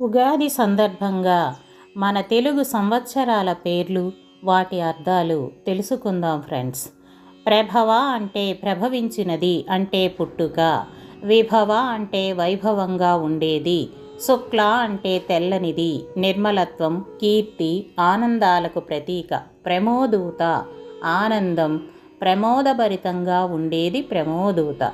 ఉగాది సందర్భంగా మన తెలుగు సంవత్సరాల పేర్లు వాటి అర్థాలు తెలుసుకుందాం ఫ్రెండ్స్. ప్రభవ అంటే ప్రభవించినది అంటే పుట్టుక విభవ అంటే వైభవంగా ఉండేది శుక్ల అంటే తెల్లనిది నిర్మలత్వం కీర్తి ఆనందాలకు ప్రతీక ప్రమోదూత ఆనందం ప్రమోదభరితంగా ఉండేది ప్రమోదూత.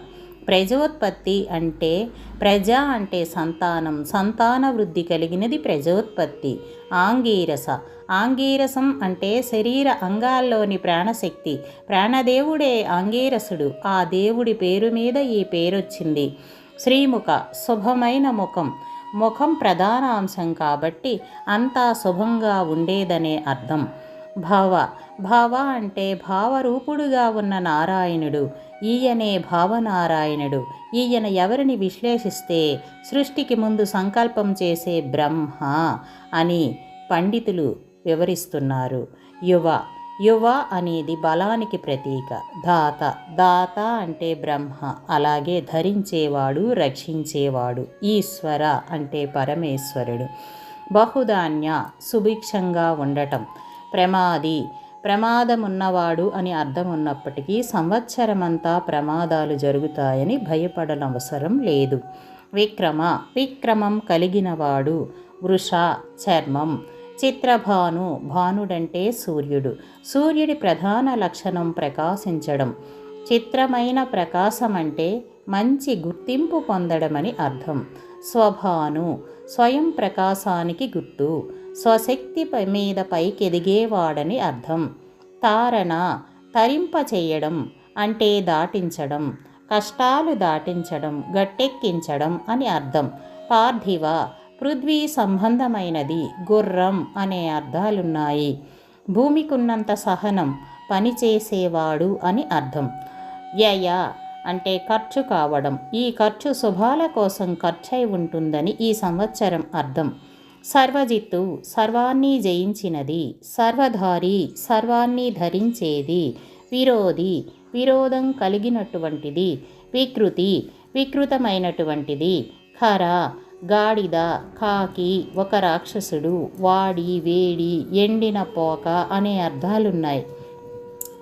ప్రజోత్పత్తి అంటే ప్రజ అంటే సంతానం సంతాన వృద్ధి కలిగినది ప్రజోత్పత్తి. ఆంగీరస. ఆంగీరసం అంటే శరీర అంగాల్లోని ప్రాణశక్తి. ప్రాణదేవుడే ఆంగీరసుడు. ఆ దేవుడి పేరు మీద ఈ పేరొచ్చింది. శ్రీముఖ. శుభమైన ముఖం. ముఖం ప్రధాన అంశం కాబట్టి అంతా శుభంగా ఉండేదనే అర్థం. భావ. భావ అంటే భావరూపుడుగా ఉన్న నారాయణుడు. ఈయనే భావనారాయణుడు. ఈయన ఎవరిని విశ్లేషిస్తే సృష్టికి ముందు సంకల్పం చేసే బ్రహ్మ అని పండితులు వివరిస్తున్నారు. యువ. యువ అనేది బలానికి ప్రతీక. దాత దాత అంటే బ్రహ్మ. అలాగే ధరించేవాడు రక్షించేవాడు. ఈశ్వర అంటే పరమేశ్వరుడు. బహుధాన్య సుభిక్షంగా ఉండటం. ప్రమాది. ప్రమాదమున్నవాడు అని అర్థం ఉన్నప్పటికీ సంవత్సరమంతా ప్రమాదాలు జరుగుతాయని భయపడనవసరం లేదు. విక్రమ విక్రమం కలిగినవాడు వృష చర్మం. చిత్రభాను భానుడంటే సూర్యుడు. సూర్యుడి ప్రధాన లక్షణం ప్రకాశించడం. చిత్రమైన ప్రకాశం అంటే మంచి గుర్తింపు పొందడమని అర్థం. స్వభాను స్వయం ప్రకాశానికి గుర్తు. స్వశక్తి మీద పైకెదిగేవాడని అర్థం. తారణ తరింప చేయడం అంటే దాటించడం కష్టాలు దాటించడం గట్టెక్కించడం అని అర్థం. పార్థివ పృథ్వీ సంబంధమైనది గుర్రం అనే అర్థాలున్నాయి. భూమికున్నంత సహనం పనిచేసేవాడు అని అర్థం. యయ అంటే ఖర్చు కావడం. ఈ ఖర్చు శుభాల కోసం ఖర్చై ఉంటుందని ఈ సంవత్సరం అర్థం. సర్వజిత్తు సర్వాన్ని జయించినది సర్వధారి సర్వాన్ని ధరించేది విరోధి విరోధం కలిగినటువంటిది వికృతి వికృతమైనటువంటిది ఖర గాడిద కాకి ఒక రాక్షసుడు వాడి వేడి ఎండిన పోక అనే అర్థాలున్నాయి.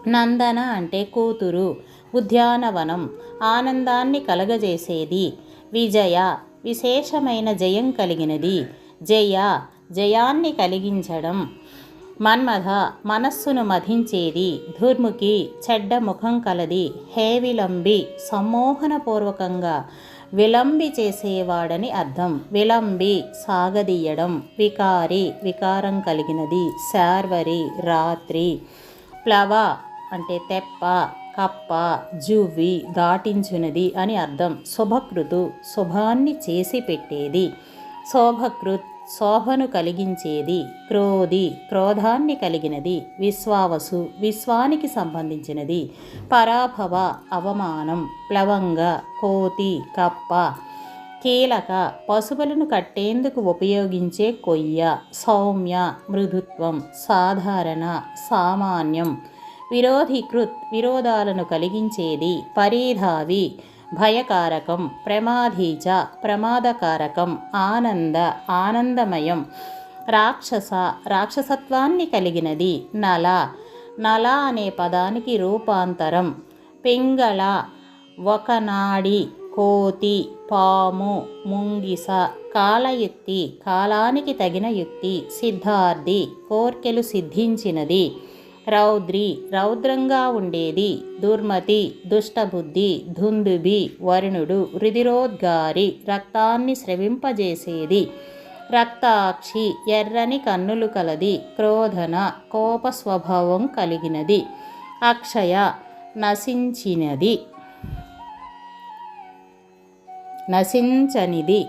నందన అంటే కూతురు ఉద్యానవనం ఆనందాన్ని కలగజేసేది విజయ విశేషమైన జయం కలిగినది జయ జయాన్ని కలిగించడం. మన్మథ మనస్సును మధించేది. దుర్ముఖి చెడ్డ ముఖం కలది. హే విలంబి సమ్మోహనపూర్వకంగా విలంబి చేసేవాడని అర్థం. విలంబి సాగదీయడం వికారి వికారం కలిగినది. శార్వరి రాత్రి ప్లవ అంటే తెప్ప కప్ప జువ్వి దాటించునది అని అర్థం. శుభకృతు శుభాన్ని చేసి పెట్టేది. శోభకృత్ శోభను కలిగించేది క్రోధి క్రోధాన్ని కలిగినది విశ్వావసు విశ్వానికి సంబంధించినది. పరాభవ అవమానం ప్లవంగ కోతి కప్ప కీలక పశువులను కట్టేందుకు ఉపయోగించే కొయ్య సౌమ్య మృదుత్వం సాధారణ సామాన్యం. విరోధీకృత్ విరోధాలను కలిగించేది పరీధావి భయకారకం ప్రమాధీచ ప్రమాదకారకం ఆనంద ఆనందమయం రాక్షస రాక్షసత్వాన్ని కలిగినది నల. నల అనే పదానికి రూపాంతరం. పింగళ ఒకనాడి కోతి పాము ముంగిస కాలయుక్తి కాలానికి తగిన యుక్తి సిద్ధార్థి కోర్కెలు సిద్ధించినది. రౌద్రి రౌద్రంగా ఉండేది. దుర్మతి దుష్టబుద్ధి ధుందుబి వరుణుడు రుధిరోద్గారి రక్తాన్ని స్రవింపజేసేది. రక్తాక్షి ఎర్రని కన్నులు కలది. క్రోధన కోప స్వభావం కలిగినది. అక్షయ నశించినది. నశించనిది.